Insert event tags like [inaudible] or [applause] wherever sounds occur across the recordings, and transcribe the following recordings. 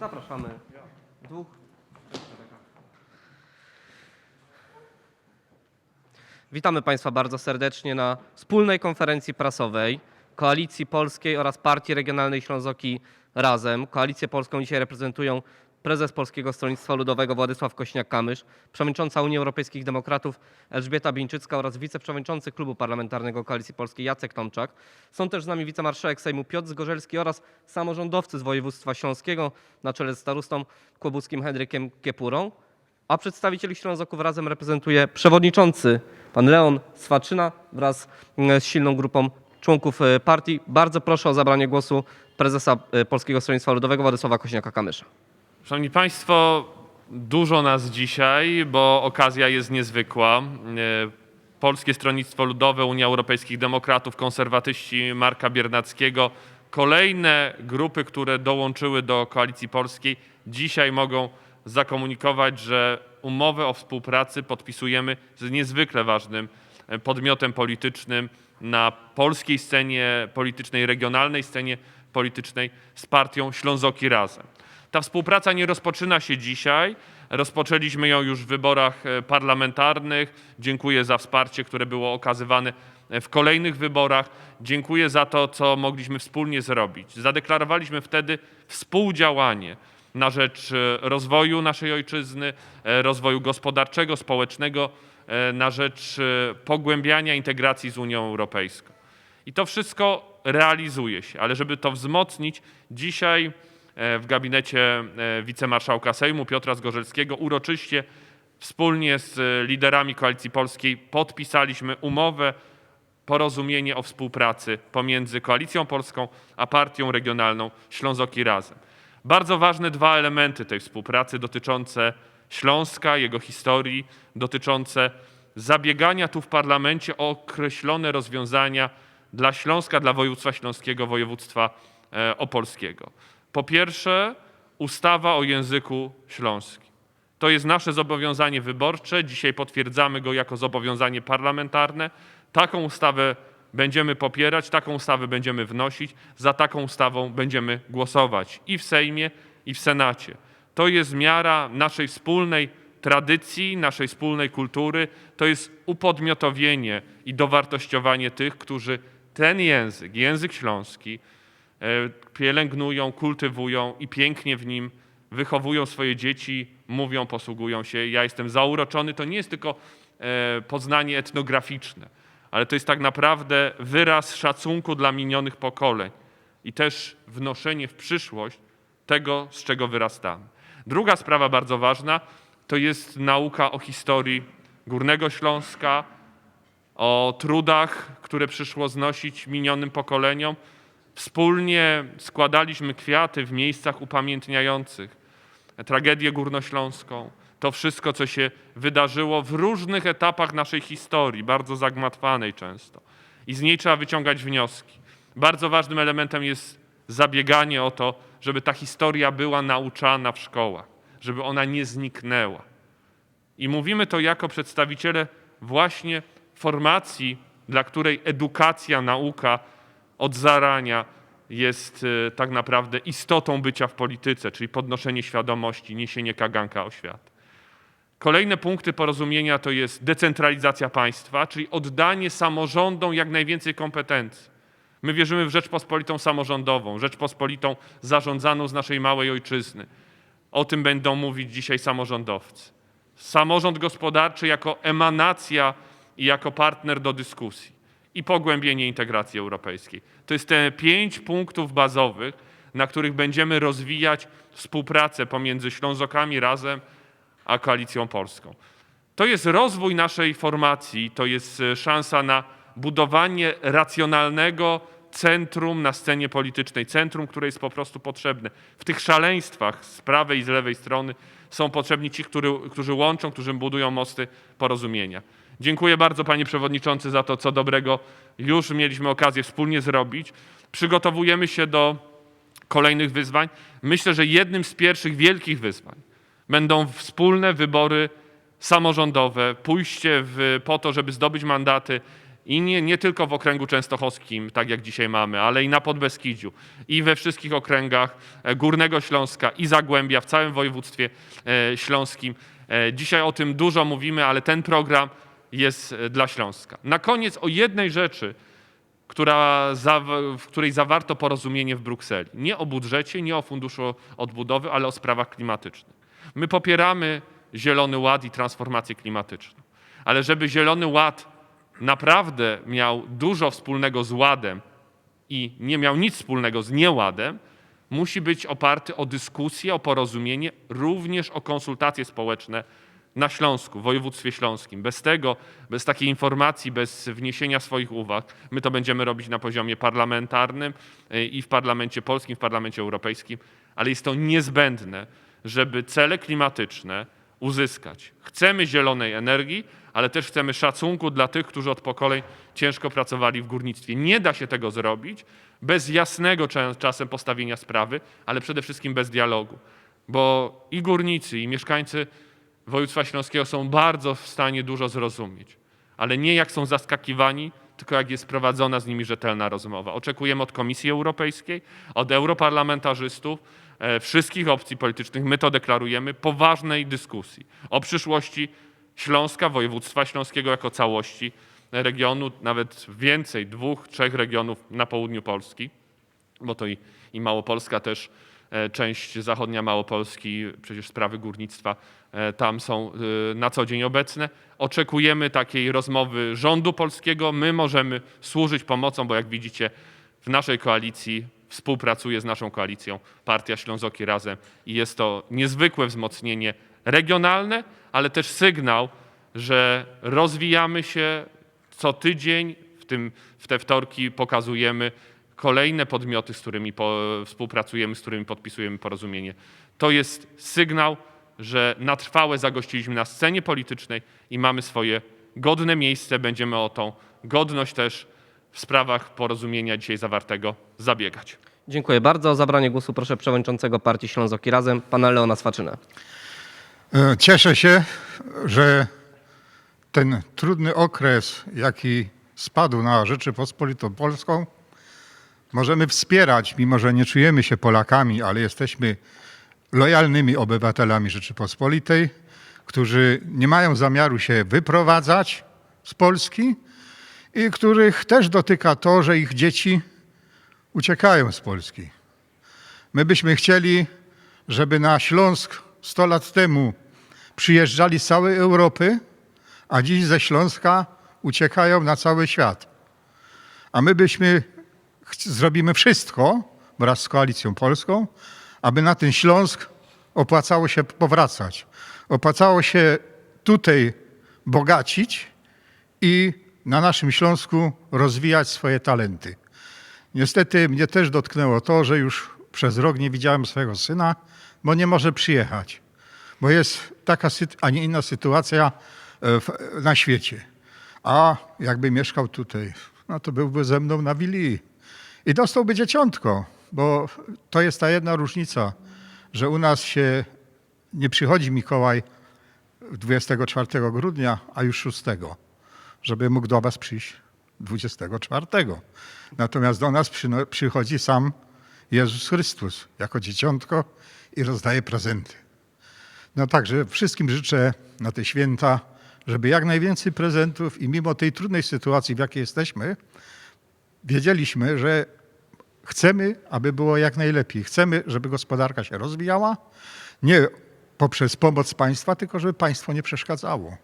Zapraszamy. Dwóch. Witamy Państwa bardzo serdecznie na wspólnej konferencji prasowej Koalicji Polskiej oraz Partii Regionalnej Ślązoki Razem. Koalicję Polską dzisiaj reprezentują prezes Polskiego Stronnictwa Ludowego Władysław Kośniak-Kamysz, przewodnicząca Unii Europejskich Demokratów Elżbieta Bieńczycka oraz wiceprzewodniczący Klubu Parlamentarnego Koalicji Polskiej Jacek Tomczak. Są też z nami wicemarszałek Sejmu Piotr Zgorzelski oraz samorządowcy z województwa śląskiego na czele z starostą kłobuskim Henrykiem Kiepurą. A przedstawicieli Ślązoków razem reprezentuje przewodniczący pan Leon Swaczyna wraz mm, z silną grupą członków e, partii. Bardzo proszę o zabranie głosu prezesa e, Polskiego Stronnictwa Ludowego Władysława Kośniaka-Kamysza. Szanowni Państwo, dużo nas dzisiaj, bo okazja jest niezwykła. E, Polskie Stronnictwo Ludowe, Unia Europejskich Demokratów, konserwatyści Marka Biernackiego, kolejne grupy, które dołączyły do Koalicji Polskiej, dzisiaj mogą zakomunikować, że umowę o współpracy podpisujemy z niezwykle ważnym e, podmiotem politycznym na polskiej scenie politycznej, regionalnej scenie politycznej z partią Ślązoki Razem. Ta współpraca nie rozpoczyna się dzisiaj. Rozpoczęliśmy ją już w wyborach e, parlamentarnych. Dziękuję za wsparcie, które było okazywane e, w kolejnych wyborach. Dziękuję za to, co mogliśmy wspólnie zrobić. Zadeklarowaliśmy wtedy współdziałanie na rzecz e, rozwoju naszej ojczyzny, rozwoju gospodarczego, społecznego, na rzecz pogłębiania integracji z Unią Europejską. I to wszystko realizuje się, ale żeby to wzmocnić, dzisiaj w gabinecie e, wicemarszałka Sejmu Piotra Zgorzelskiego uroczyście wspólnie z e, liderami Koalicji Polskiej podpisaliśmy umowę, porozumienie o współpracy pomiędzy Koalicją Polską a Partią Regionalną Ślązoki Razem. Bardzo ważne dwa elementy tej współpracy dotyczące Śląska, jego historii, dotyczące zabiegania tu w parlamencie o określone rozwiązania dla Śląska, dla województwa śląskiego, województwa e, opolskiego. Po pierwsze, ustawa o języku śląskim. To jest nasze zobowiązanie wyborcze. Dzisiaj potwierdzamy go jako zobowiązanie parlamentarne. Taką ustawę będziemy popierać, taką ustawę będziemy wnosić, za taką ustawą będziemy głosować i w Sejmie, i w Senacie. To jest miara naszej wspólnej tradycji, naszej wspólnej kultury, to jest upodmiotowienie i dowartościowanie tych, którzy ten język, język śląski, pielęgnują, kultywują i pięknie w nim wychowują swoje dzieci, mówią, posługują się. Ja jestem zauroczony. To nie jest tylko e, poznanie etnograficzne, ale to jest tak naprawdę wyraz szacunku dla minionych pokoleń i też wnoszenie w przyszłość tego, z czego wyrastamy. Druga sprawa bardzo ważna to jest nauka o historii Górnego Śląska, o trudach, które przyszło znosić minionym pokoleniom. Wspólnie składaliśmy kwiaty w miejscach upamiętniających tragedię górnośląską, to wszystko, co się wydarzyło w różnych etapach naszej historii, bardzo zagmatwanej często. I z niej trzeba wyciągać wnioski. Bardzo ważnym elementem jest zabieganie o to, żeby ta historia była nauczana w szkołach, żeby ona nie zniknęła. I mówimy to jako przedstawiciele właśnie formacji, dla której edukacja, nauka od zarania jest e, tak naprawdę istotą bycia w polityce, czyli podnoszenie świadomości, niesienie kaganka o świat. Kolejne punkty porozumienia to jest decentralizacja państwa, czyli oddanie samorządom jak najwięcej kompetencji. My wierzymy w Rzeczpospolitą samorządową, Rzeczpospolitą zarządzaną z naszej małej ojczyzny. O tym będą mówić dzisiaj samorządowcy. Samorząd gospodarczy jako emanacja i jako partner do dyskusji i pogłębienie integracji europejskiej. To jest te pięć punktów bazowych, na których będziemy rozwijać współpracę pomiędzy Ślązokami razem a Koalicją Polską. To jest rozwój naszej formacji, to jest e, szansa na budowanie racjonalnego centrum na scenie politycznej, centrum, które jest po prostu potrzebne. W tych szaleństwach z prawej i z lewej strony są potrzebni ci, który, którzy łączą, którzy budują mosty porozumienia. Dziękuję bardzo panie przewodniczący za to, co dobrego już mieliśmy okazję wspólnie zrobić. Przygotowujemy się do kolejnych wyzwań. Myślę, że jednym z pierwszych wielkich wyzwań będą wspólne wybory samorządowe, pójście w, po to, żeby zdobyć mandaty I nie, nie tylko w okręgu częstochowskim, tak jak dzisiaj mamy, ale i na Podbeskidziu, i we wszystkich okręgach e, Górnego Śląska i Zagłębia, w całym województwie e, śląskim. E, Dzisiaj o tym dużo mówimy, ale ten program jest e, dla Śląska. Na koniec o jednej rzeczy, która, w której zawarto porozumienie w Brukseli. Nie o budżecie, nie o funduszu odbudowy, ale o sprawach klimatycznych. My popieramy Zielony Ład i transformację klimatyczną, ale żeby Zielony Ład naprawdę miał dużo wspólnego z ładem i nie miał nic wspólnego z nieładem, musi być oparty o dyskusję, o porozumienie, również o konsultacje społeczne na Śląsku, w województwie śląskim. Bez tego, bez takiej informacji, bez wniesienia swoich uwag, my to będziemy robić na poziomie parlamentarnym y, i w parlamencie polskim, w parlamencie europejskim, ale jest to niezbędne, żeby cele klimatyczne uzyskać. Chcemy zielonej energii, ale też chcemy szacunku dla tych, którzy od pokoleń ciężko pracowali w górnictwie. Nie da się tego zrobić bez jasnego cza- czasem postawienia sprawy, ale przede wszystkim bez dialogu. Bo i górnicy, i mieszkańcy województwa śląskiego są bardzo w stanie dużo zrozumieć, ale nie jak są zaskakiwani, tylko jak jest prowadzona z nimi rzetelna rozmowa. Oczekujemy od Komisji Europejskiej, od europarlamentarzystów, e, wszystkich opcji politycznych, my to deklarujemy, poważnej dyskusji o przyszłości Śląska, województwa śląskiego jako całości, regionu, nawet więcej, dwóch, trzech regionów na południu Polski bo to i, i Małopolska też, e, część zachodnia Małopolski, przecież sprawy górnictwa tam są e, na co dzień obecne. Oczekujemy takiej rozmowy rządu polskiego. My możemy służyć pomocą, bo jak widzicie w naszej koalicji współpracuje z naszą koalicją Partia Ślązoki Razem i jest to niezwykłe wzmocnienie regionalne, ale też sygnał, że rozwijamy się co tydzień, w, tym, w te wtorki pokazujemy kolejne podmioty, z którymi po, współpracujemy, z którymi podpisujemy porozumienie. To jest sygnał, że na trwałe zagościliśmy na scenie politycznej i mamy swoje godne miejsce. Będziemy o tą godność też w sprawach porozumienia dzisiaj zawartego zabiegać. Dziękuję bardzo. O zabranie głosu proszę przewodniczącego Partii Ślązoki Razem, pana Leona Swaczynę. E, Cieszę się, że ten trudny okres, jaki spadł na Rzeczypospolitą Polską, możemy wspierać, mimo że nie czujemy się Polakami, ale jesteśmy lojalnymi obywatelami Rzeczypospolitej, którzy nie mają zamiaru się wyprowadzać z Polski i których też dotyka to, że ich dzieci uciekają z Polski. My byśmy chcieli, żeby na Śląsk 100 lat temu przyjeżdżali z całej Europy, a dziś ze Śląska uciekają na cały świat. A my byśmy, zrobimy wszystko wraz z Koalicją Polską, aby na ten Śląsk opłacało się powracać. Opłacało się tutaj bogacić i na naszym Śląsku rozwijać swoje talenty. Niestety mnie też dotknęło to, że już przez rok nie widziałem swojego syna, bo nie może przyjechać. Bo jest taka, a nie inna sytuacja e, na świecie. A jakby mieszkał tutaj, no to byłby ze mną na willi. I dostałby dzieciątko, bo to jest ta jedna różnica, że u nas się nie przychodzi Mikołaj 24 grudnia, a już 6 żeby mógł do was przyjść 24. Natomiast do nas przychodzi sam Jezus Chrystus jako dzieciątko i rozdaje prezenty. No także wszystkim życzę na te święta, żeby jak najwięcej prezentów i mimo tej trudnej sytuacji, w jakiej jesteśmy, wiedzieliśmy, że chcemy, aby było jak najlepiej. Chcemy, żeby gospodarka się rozwijała, nie poprzez pomoc państwa, tylko żeby państwo nie przeszkadzało.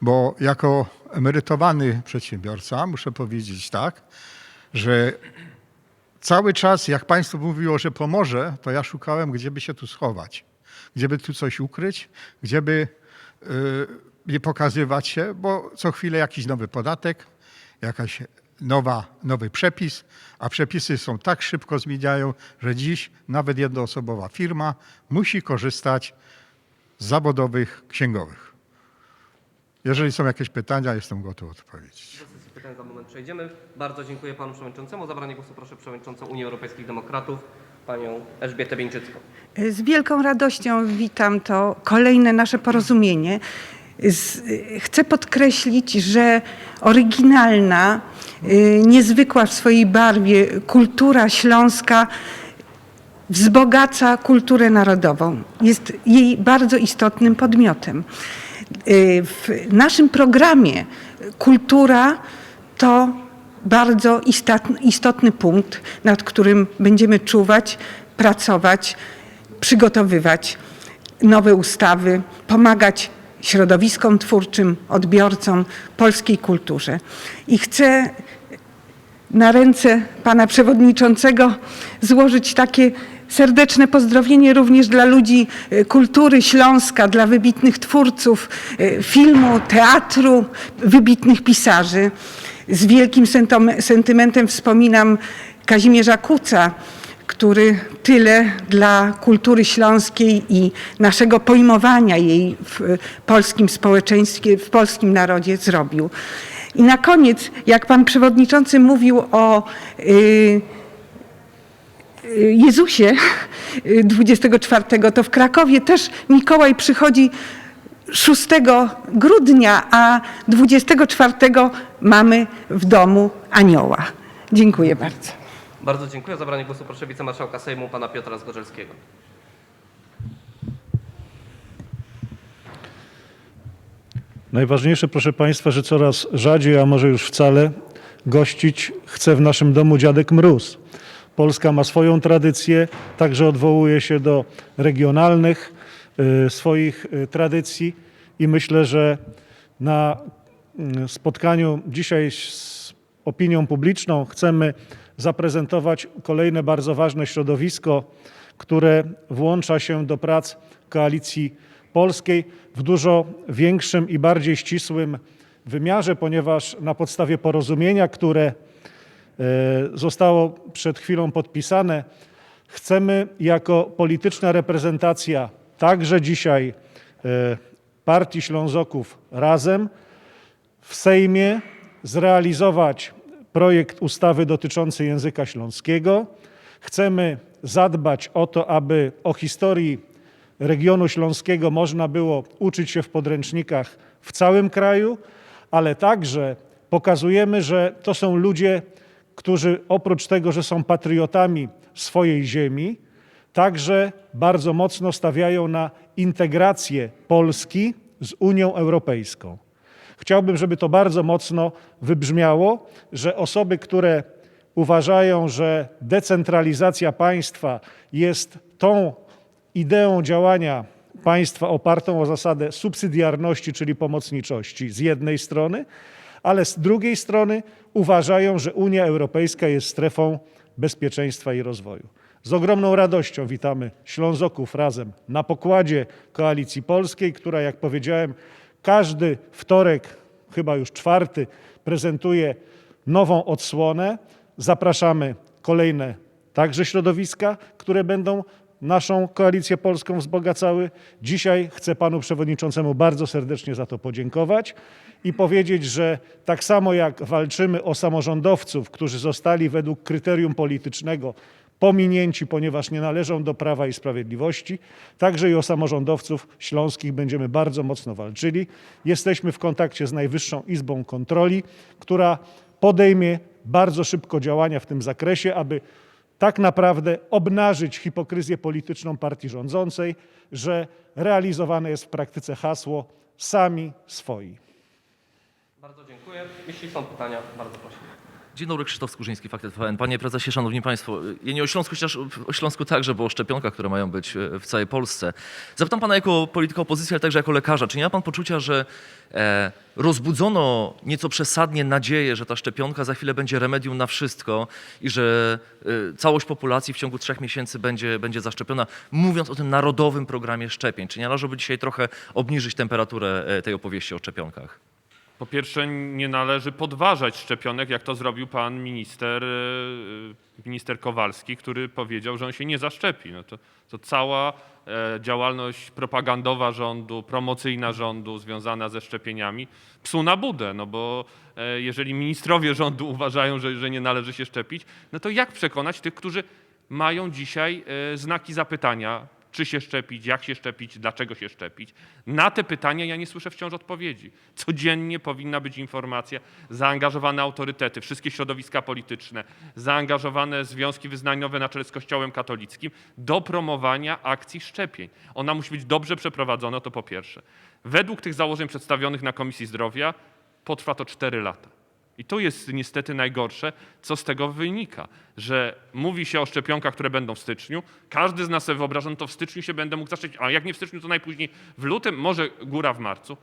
Bo jako emerytowany przedsiębiorca muszę powiedzieć tak, że cały czas, jak państwo mówiło, że pomoże, to ja szukałem, gdzie by się tu schować, gdzie by tu coś ukryć, gdzie by y, nie pokazywać się, bo co chwilę jakiś nowy podatek, jakaś nowa, nowy przepis, a przepisy są tak szybko zmieniają, że dziś nawet jednoosobowa firma musi korzystać z zawodowych księgowych. Jeżeli są jakieś pytania, jestem gotów odpowiedzieć. Do sesji pytań za moment przejdziemy. Bardzo dziękuję panu przewodniczącemu. O zabranie głosu proszę przewodniczącą Unii Europejskich Demokratów, panią Elżbietę Wieńczycką. Z wielką radością witam to kolejne nasze porozumienie. Chcę podkreślić, że oryginalna, y, niezwykła w swojej barwie kultura śląska wzbogaca kulturę narodową. Jest jej bardzo istotnym podmiotem. Y, W naszym programie kultura to bardzo istotny punkt, nad którym będziemy czuwać, pracować, przygotowywać nowe ustawy, pomagać środowiskom twórczym, odbiorcom, polskiej kulturze. I chcę na ręce pana przewodniczącego złożyć takie serdeczne pozdrowienie również dla ludzi e, kultury Śląska, dla wybitnych twórców e, filmu, teatru, wybitnych pisarzy. Z wielkim sentymentem wspominam Kazimierza Kuca, który tyle dla kultury śląskiej i naszego pojmowania jej w polskim społeczeństwie, w polskim narodzie zrobił. I na koniec, jak pan przewodniczący mówił o y, y, Jezusie y, 24, to w Krakowie też Mikołaj przychodzi 6 grudnia, a 24 mamy w domu anioła. Dziękuję bardzo. Bardzo dziękuję. Zabranie głosu proszę wicemarszałka Sejmu pana Piotra Zgorzelskiego. Najważniejsze, proszę Państwa, że coraz rzadziej, a może już wcale, gościć chce w naszym domu dziadek Mróz. Polska ma swoją tradycję, także odwołuje się do regionalnych y, swoich y, tradycji i myślę, że na mm, spotkaniu dzisiaj z opinią publiczną. Chcemy zaprezentować kolejne bardzo ważne środowisko, które włącza się do prac koalicji polskiej w dużo większym i bardziej ścisłym wymiarze, ponieważ na podstawie porozumienia, które e, zostało przed chwilą podpisane, chcemy jako polityczna reprezentacja także dzisiaj e, partii Ślązoków razem w Sejmie zrealizować projekt ustawy dotyczący języka śląskiego. Chcemy zadbać o to, aby o historii regionu śląskiego można było uczyć się w podręcznikach w całym kraju, ale także pokazujemy, że to są ludzie, którzy oprócz tego, że są patriotami swojej ziemi, także bardzo mocno stawiają na integrację Polski z Unią Europejską. Chciałbym, żeby to bardzo mocno wybrzmiało, że osoby, które uważają, że decentralizacja państwa jest tą ideą działania państwa opartą o zasadę subsydiarności, czyli pomocniczości z jednej strony, ale z drugiej strony uważają, że Unia Europejska jest strefą bezpieczeństwa i rozwoju. Z ogromną radością witamy Ślązoków razem na pokładzie Koalicji Polskiej, która, jak powiedziałem, każdy wtorek, chyba już czwarty, prezentuje nową odsłonę. Zapraszamy kolejne także środowiska, które będą naszą koalicję polską wzbogacały. Dzisiaj chcę panu przewodniczącemu bardzo serdecznie za to podziękować i powiedzieć, że tak samo jak walczymy o samorządowców, którzy zostali według kryterium politycznego pominięci, ponieważ nie należą do Prawa i Sprawiedliwości, także i o samorządowców śląskich będziemy bardzo mocno walczyli. Jesteśmy w kontakcie z Najwyższą Izbą Kontroli, która podejmie bardzo szybko działania w tym zakresie, aby tak naprawdę obnażyć hipokryzję polityczną partii rządzącej, że realizowane jest w praktyce hasło sami swoi. Bardzo dziękuję. Jeśli są pytania, bardzo proszę. Dzień dobry, Krzysztof Skurzyński, Fakty TVN. Panie prezesie, szanowni państwo, ja nie o Śląsku, chociaż o Śląsku także, bo o szczepionkach, które mają być e, w całej Polsce. Zapytam pana jako polityka opozycji, ale także jako lekarza, czy nie ma pan poczucia, że e, rozbudzono nieco przesadnie nadzieję, że ta szczepionka za chwilę będzie remedium na wszystko i że e, całość populacji w ciągu trzech miesięcy będzie, będzie zaszczepiona, mówiąc o tym narodowym programie szczepień? Czy nie należałoby dzisiaj trochę obniżyć temperaturę e, tej opowieści o szczepionkach? Po pierwsze, nie należy podważać szczepionek, jak to zrobił pan minister, e, minister Kowalski, który powiedział, że on się nie zaszczepi. No to, to cała e, działalność propagandowa rządu, promocyjna rządu związana ze szczepieniami psu na budę, no bo e, jeżeli ministrowie rządu [laughs] uważają, że, że nie należy się szczepić, no to jak przekonać tych, którzy mają dzisiaj znaki zapytania czy się szczepić, jak się szczepić, dlaczego się szczepić. Na te pytania ja nie słyszę wciąż odpowiedzi. Codziennie powinna być informacja, zaangażowane autorytety, wszystkie środowiska polityczne, zaangażowane związki wyznaniowe na czele z Kościołem katolickim do promowania akcji szczepień. Ona musi być dobrze przeprowadzona, to po pierwsze. Według tych założeń przedstawionych na Komisji Zdrowia potrwa to 4 lata. I to jest niestety najgorsze, co z tego wynika, że mówi się o szczepionkach, które będą w styczniu. Każdy z nas sobie wyobraża, no to w styczniu się będę mógł zaszczepić, a jak nie w styczniu, to najpóźniej w lutym, może góra w marcu.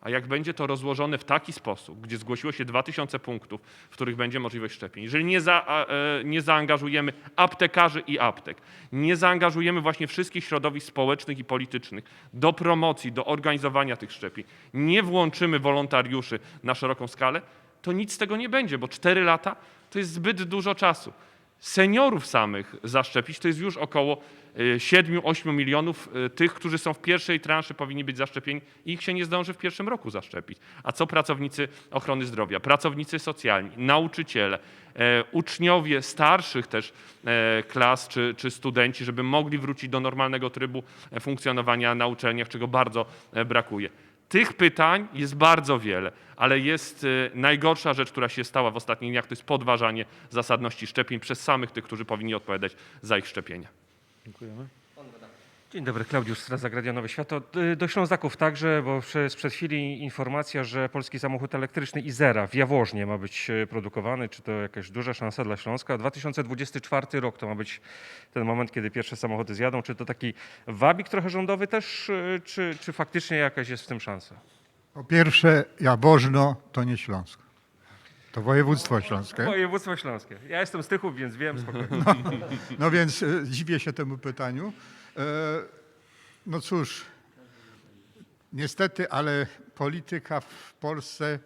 A jak będzie to rozłożone w taki sposób, gdzie zgłosiło się 2000 punktów, w których będzie możliwość szczepień, jeżeli nie, za, e, nie zaangażujemy aptekarzy i aptek, nie zaangażujemy właśnie wszystkich środowisk społecznych i politycznych do promocji, do organizowania tych szczepień, nie włączymy wolontariuszy na szeroką skalę, to nic z tego nie będzie, bo 4 lata to jest zbyt dużo czasu. Seniorów samych zaszczepić to jest już około 7-8 milionów y, tych, którzy są w pierwszej transzy, powinni być zaszczepieni i ich się nie zdąży w pierwszym roku zaszczepić. A co pracownicy ochrony zdrowia, pracownicy socjalni, nauczyciele, e, uczniowie starszych też e, klas czy, czy studenci, żeby mogli wrócić do normalnego trybu e, funkcjonowania na uczelniach, czego bardzo brakuje. Tych pytań jest bardzo wiele, ale jest y, najgorsza rzecz, która się stała w ostatnich dniach, to jest podważanie zasadności szczepień przez samych tych, którzy powinni odpowiadać za ich szczepienia. Dziękujemy. Dzień dobry, Klaudiusz Straza, Gradia Nowe Światło. Do Ślązaków także, bo prze- sprzed chwili informacja, że polski samochód elektryczny Izera w Jaworznie ma być e, produkowany. Czy to jakaś duża szansa dla Śląska? 2024 rok to ma być ten moment, kiedy pierwsze samochody zjadą. Czy to taki wabik trochę rządowy też, e, czy, czy faktycznie jakaś jest w tym szansa? Po pierwsze, Jaworzno to nie Śląsk. To województwo śląskie. Województwo Śląskie. Ja jestem z Tychów, więc wiem spokojnie. No więc e, dziwię się temu pytaniu. E, No cóż, niestety, ale polityka w Polsce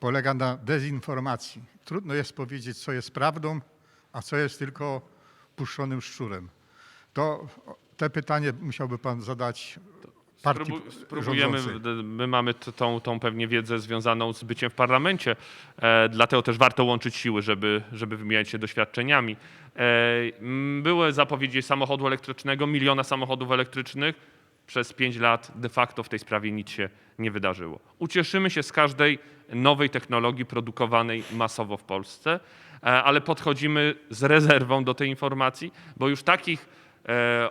polega na dezinformacji. Trudno jest powiedzieć, co jest prawdą, a co jest tylko puszczonym szczurem. To te pytanie musiałby pan zadać partii Spróbu- Spróbujemy, my mamy tą, tą pewnie wiedzę związaną z byciem w parlamencie, e, dlatego też warto łączyć siły, żeby, żeby wymieniać się doświadczeniami. E, były zapowiedzi samochodu elektrycznego, miliona samochodów elektrycznych. Przez pięć lat de facto w tej sprawie nic się nie wydarzyło. Ucieszymy się z każdej nowej technologii produkowanej masowo w Polsce, e, ale podchodzimy z rezerwą do tej informacji, bo już takich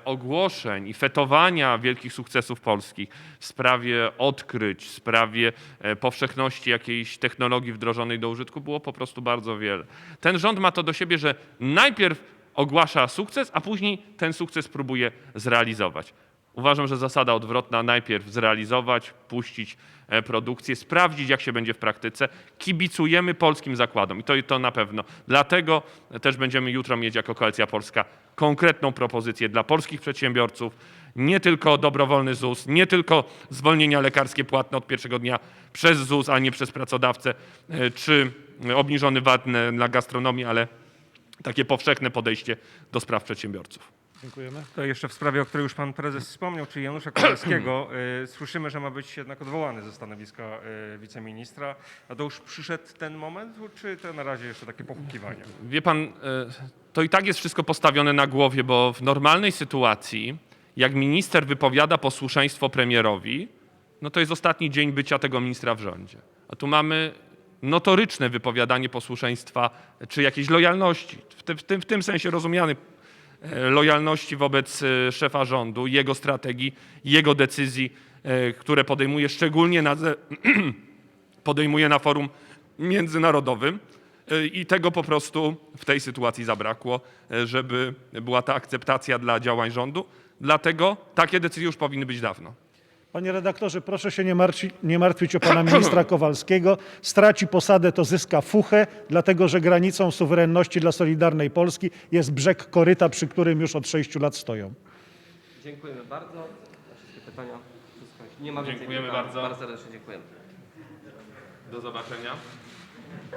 ogłoszeń i fetowania wielkich sukcesów polskich w sprawie odkryć, w sprawie e, powszechności jakiejś technologii wdrożonej do użytku było po prostu bardzo wiele. Ten rząd ma to do siebie, że najpierw ogłasza sukces, a później ten sukces próbuje zrealizować. Uważam, że zasada odwrotna, najpierw zrealizować, puścić e, produkcję, sprawdzić jak się będzie w praktyce. Kibicujemy polskim zakładom i to, to na pewno. Dlatego też będziemy jutro mieć jako Koalicja Polska konkretną propozycję dla polskich przedsiębiorców. Nie tylko dobrowolny ZUS, nie tylko zwolnienia lekarskie płatne od pierwszego dnia przez ZUS, a nie przez pracodawcę, e, czy obniżony VAT na- gastronomię, ale takie powszechne podejście do spraw przedsiębiorców. Dziękujemy. To jeszcze w sprawie, o której już pan prezes wspomniał, czyli Janusza Kowalskiego. [clears throat] y, Słyszymy, że ma być jednak odwołany ze stanowiska y, wiceministra. A to już przyszedł ten moment, czy to na razie jeszcze takie pochukiwania? Wie pan, e, to i tak jest wszystko postawione na głowie, bo w normalnej sytuacji, jak minister wypowiada posłuszeństwo premierowi, no to jest ostatni dzień bycia tego ministra w rządzie. A tu mamy notoryczne wypowiadanie posłuszeństwa czy jakiejś lojalności, w tym, w tym, sensie rozumiany lojalności wobec e, szefa rządu, jego strategii, jego decyzji, e, które podejmuje szczególnie na, [clears throat] podejmuje na forum międzynarodowym. Y, I tego po prostu w tej sytuacji zabrakło, żeby była ta akceptacja dla działań rządu. Dlatego takie decyzje już powinny być dawno. Panie redaktorze, proszę się nie, martwi, nie martwić o pana ministra [clears throat] Kowalskiego. Straci posadę, to zyska fuchę, dlatego że granicą suwerenności dla Solidarnej Polski jest brzeg koryta, przy którym już od sześciu lat stoją. Dziękujemy bardzo. Na wszystkie pytania. Wszystko. Nie ma więcej Dziękujemy pytań. bardzo. Bardzo serdecznie dziękujemy. Do zobaczenia.